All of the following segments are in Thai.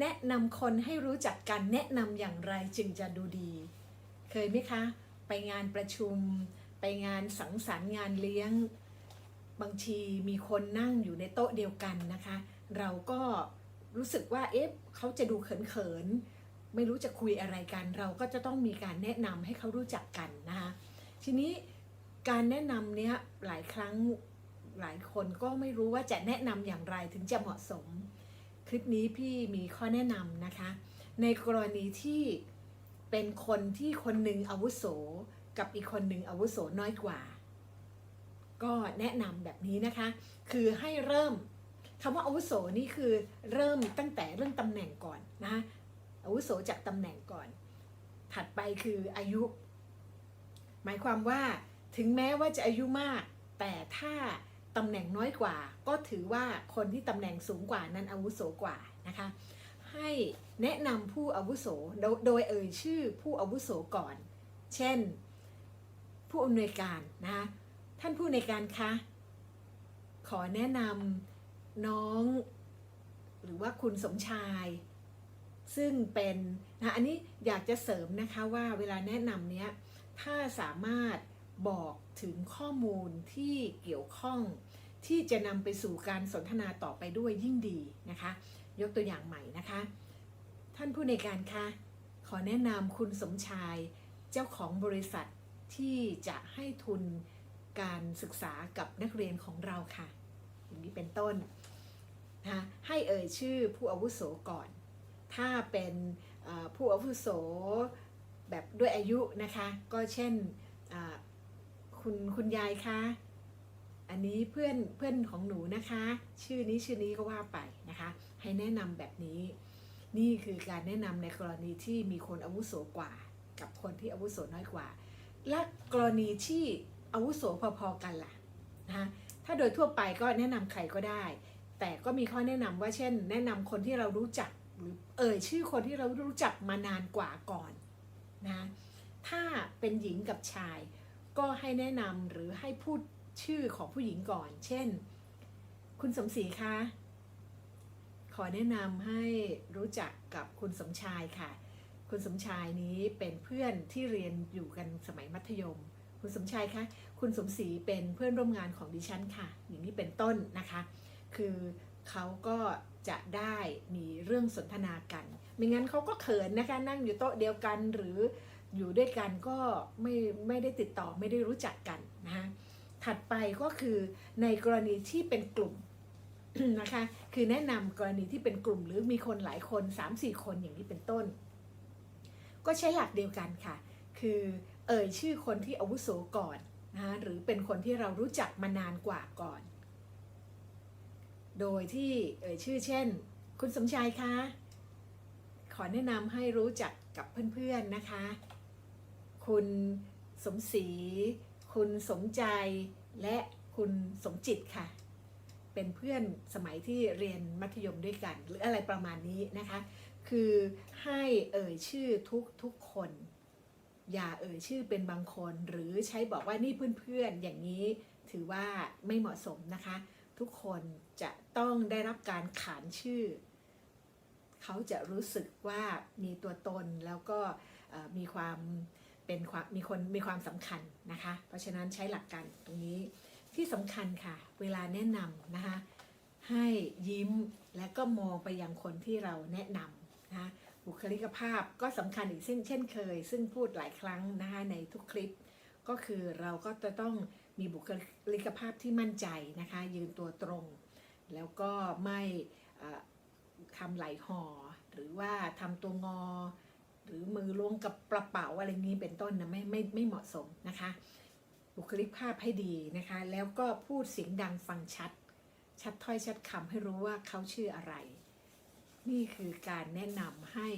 แนะนำคนให้รู้จักกันแนะนำอย่างไรจึงจะดูดี เคยไหมคะ ไปงานประชุม ไปงานสังสรรค์งานเลี้ยง บางทีมีคนนั่งอยู่ในโต๊ะเดียวกันนะคะ เราก็รู้สึกว่าเอ๊ะเขาจะดูเขินๆไม่รู้จะคุยอะไรกัน เราก็จะต้องมีการแนะนำให้เขารู้จักกันนะคะทีนี้การแนะนำเนี้ยหลายครั้งหลายคนก็ไม่รู้ว่าจะแนะนำอย่างไรถึงจะเหมาะสม คลิปนี้พี่มีข้อแนะนำนะคะ ในกรณีที่เป็นคนที่คนหนึ่งอาวุโส กับอีกคนหนึ่งอาวุโสน้อยกว่า ก็แนะนำแบบนี้นะคะ คือให้เริ่มคำว่าอาวุโสนี่คือเริ่มตั้งแต่เรื่องตำแหน่งก่อนนะอาวุโสจากตำแหน่งก่อน ถัดไปคืออายุ หมายความว่าถึงแม้ว่าจะอายุมาก แต่ถ้า ตำแหน่งน้อยกว่า ก็ถือว่าคนที่ตำแหน่งสูงกว่านั้นอาวุโสกว่านะคะ ให้แนะนำผู้อาวุโสโดยเอ่ยชื่อผู้อาวุโสก่อน เช่น ผู้อำนวยการนะคะท่านผู้อำนวยการคะขอแนะนำน้อง หรือว่าคุณสมชาย ซึ่งเป็นนะอันนี้อยากจะเสริมนะคะว่าเวลาแนะนำเนี้ยถ้าสามารถ บอกถึงข้อมูลที่เกี่ยวข้องที่จะนำไปสู่การสนทนาต่อไปด้วยยิ่งดีนะคะ ยกตัวอย่างใหม่นะคะ ท่านผู้ในการคะขอแนะนำคุณสมชายเจ้าของบริษัทที่จะให้ทุนการศึกษากับนักเรียนของเราค่ะ อย่างนี้เป็นต้นนะคะให้เอ่ยชื่อผู้อาวุโสก่อน ถ้าเป็นผู้อาวุโสแบบด้วยอายุนะคะ ก็เช่น คุณคุณยายคะอันนี้เพื่อนเพื่อนของหนูนะคะ ชื่อนี้ชื่อนี้ก็ว่าไปนะคะ ให้แนะนำแบบนี้ นี่คือการแนะนำในกรณีที่มีคนอาวุโสกว่า กับคนที่อาวุโสน้อยกว่า และกรณีที่อาวุโสพอๆกันล่ะนะคะถ้าโดยทั่วไปก็แนะนำใครก็ได้ แต่ก็มีข้อแนะนำว่าเช่น แนะนำคนที่เรารู้จักหรือเอ่ยชื่อคนที่เรารู้จักมานานกว่าก่อนนะถ้าเป็นหญิงกับชาย ก็ให้แนะนำหรือให้พูดชื่อของผู้หญิงก่อน เช่น คุณสมศรีคะ ขอแนะนำให้รู้จักกับคุณสมชายค่ะ คุณสมชายนี้เป็นเพื่อนที่เรียนอยู่กันสมัยมัธยม คุณสมชายคะคุณสมศรีเป็นเพื่อนร่วมงานของดิฉันค่ะ อย่างนี้เป็นต้นนะคะ คือเขาก็จะได้มีเรื่องสนทนากัน ไม่งั้นเขาก็เขินนะคะนั่งอยู่โต๊ะเดียวกันหรือ อยู่ด้วยกันก็ไม่ไม่ได้ติดต่อไม่ได้รู้จักกันนะคะถัดไปก็คือในกรณีที่เป็นกลุ่มนะคะคือแนะนำกรณีที่เป็นกลุ่มหรือมีคนหลายคน 3-4 คนอย่างนี้เป็นต้น ก็ใช้หลักเดียวกันค่ะ คือเอ่ยชื่อคนที่อาวุโสก่อนนะคะหรือเป็นคนที่เรารู้จักมานานกว่าก่อน โดยที่เอ่ยชื่อเช่น คุณสมชายคะขอแนะนำให้รู้จักกับเพื่อนๆนะคะ คุณสมศรี คุณสมใจ และคุณสมจิตค่ะ เป็นเพื่อนสมัยที่เรียนมัธยมด้วยกัน หรืออะไรประมาณนี้นะคะ คือให้เอ่ยชื่อทุกทุกคน อย่าเอ่ยชื่อเป็นบางคน หรือใช้บอกว่านี่เพื่อนๆอย่างนี้ถือว่าไม่เหมาะสมนะคะ ทุกคนจะต้องได้รับการขานชื่อ เขาจะรู้สึกว่ามีตัวตนแล้วก็มีความ เป็นความมีคนมีความสำคัญนะคะ เพราะฉะนั้นใช้หลักการตรงนี้ที่สำคัญค่ะ เวลาแนะนำนะคะ ให้ยิ้มและก็มองไปยังคนที่เราแนะนำนะคะบุคลิกภาพก็สำคัญอีกเช่นเช่นเคย ซึ่งพูดหลายครั้งนะคะในทุกคลิป ก็คือเราก็จะต้องมีบุคลิกภาพที่มั่นใจนะคะ ยืนตัวตรง แล้วก็ไม่ทำไหลห่อหรือว่าทำตัวงอ หรือมือล้วงกับกระเป๋าอะไรงี้เป็นต้นนะไม่ไม่ไม่เหมาะสมนะคะ บุคลิกภาพให้ดีนะคะ แล้วก็พูดเสียงดังฟังชัด ชัดถ้อยชัดคำให้รู้ว่าเขาชื่ออะไร นี่คือการแนะนำให้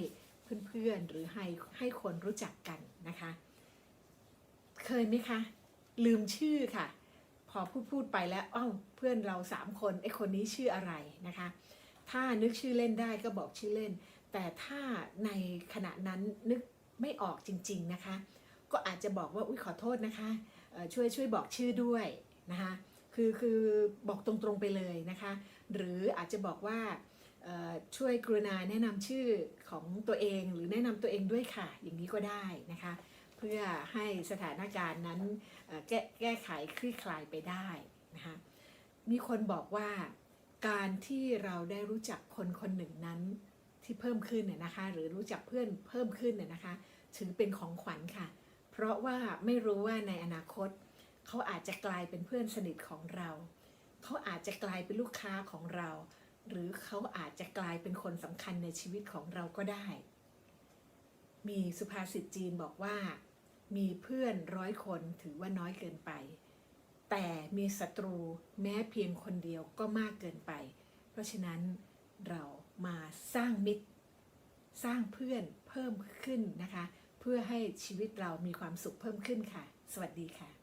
เพื่อนๆหรือให้ให้คนรู้จักกันนะคะ เคยไหมคะ ลืมชื่อค่ะ พอพูดพูดไปแล้วอ้าวเพื่อนเราสามคนไอ้คนนี้ชื่ออะไรนะคะ ถ้านึกชื่อเล่นได้ก็บอกชื่อเล่น แต่ถ้าในขณะนั้นนึกไม่ออกจริง ๆนะคะ ก็อาจจะบอกว่าอุ้ยขอโทษนะคะช่วยช่วยบอกชื่อด้วยนะคะคือคือบอกตรงๆไปเลยนะคะ หรืออาจจะบอกว่าช่วยกรุณาแนะนำชื่อของตัวเองหรือแนะนำตัวเองด้วยค่ะ อย่างนี้ก็ได้นะคะ เพื่อให้สถานการณ์นั้นแก้แก้ไขคลี่คลายไปได้นะคะมีคนบอกว่าการที่เราได้รู้จักคนคนหนึ่งนั้น ที่เพิ่มขึ้นเนี่ยนะคะ หรือรู้จักเพื่อนเพิ่มขึ้นเนี่ยนะคะ ถือเป็นของขวัญค่ะ เพราะว่าไม่รู้ว่าในอนาคต เขาอาจจะกลายเป็นเพื่อนสนิทของเรา เขาอาจจะกลายเป็นลูกค้าของเรา หรือเขาอาจจะกลายเป็นคนสำคัญในชีวิตของเราก็ได้ มีสุภาษิตจีนบอกว่า มีเพื่อนร้อยคนถือว่าน้อยเกินไป แต่มีศัตรูแม้เพียงคนเดียวก็มากเกินไป เพราะฉะนั้น เรามาสร้างมิตร สร้างเพื่อนเพิ่มขึ้นนะคะ เพื่อให้ชีวิตเรามีความสุขเพิ่มขึ้นค่ะ สวัสดีค่ะ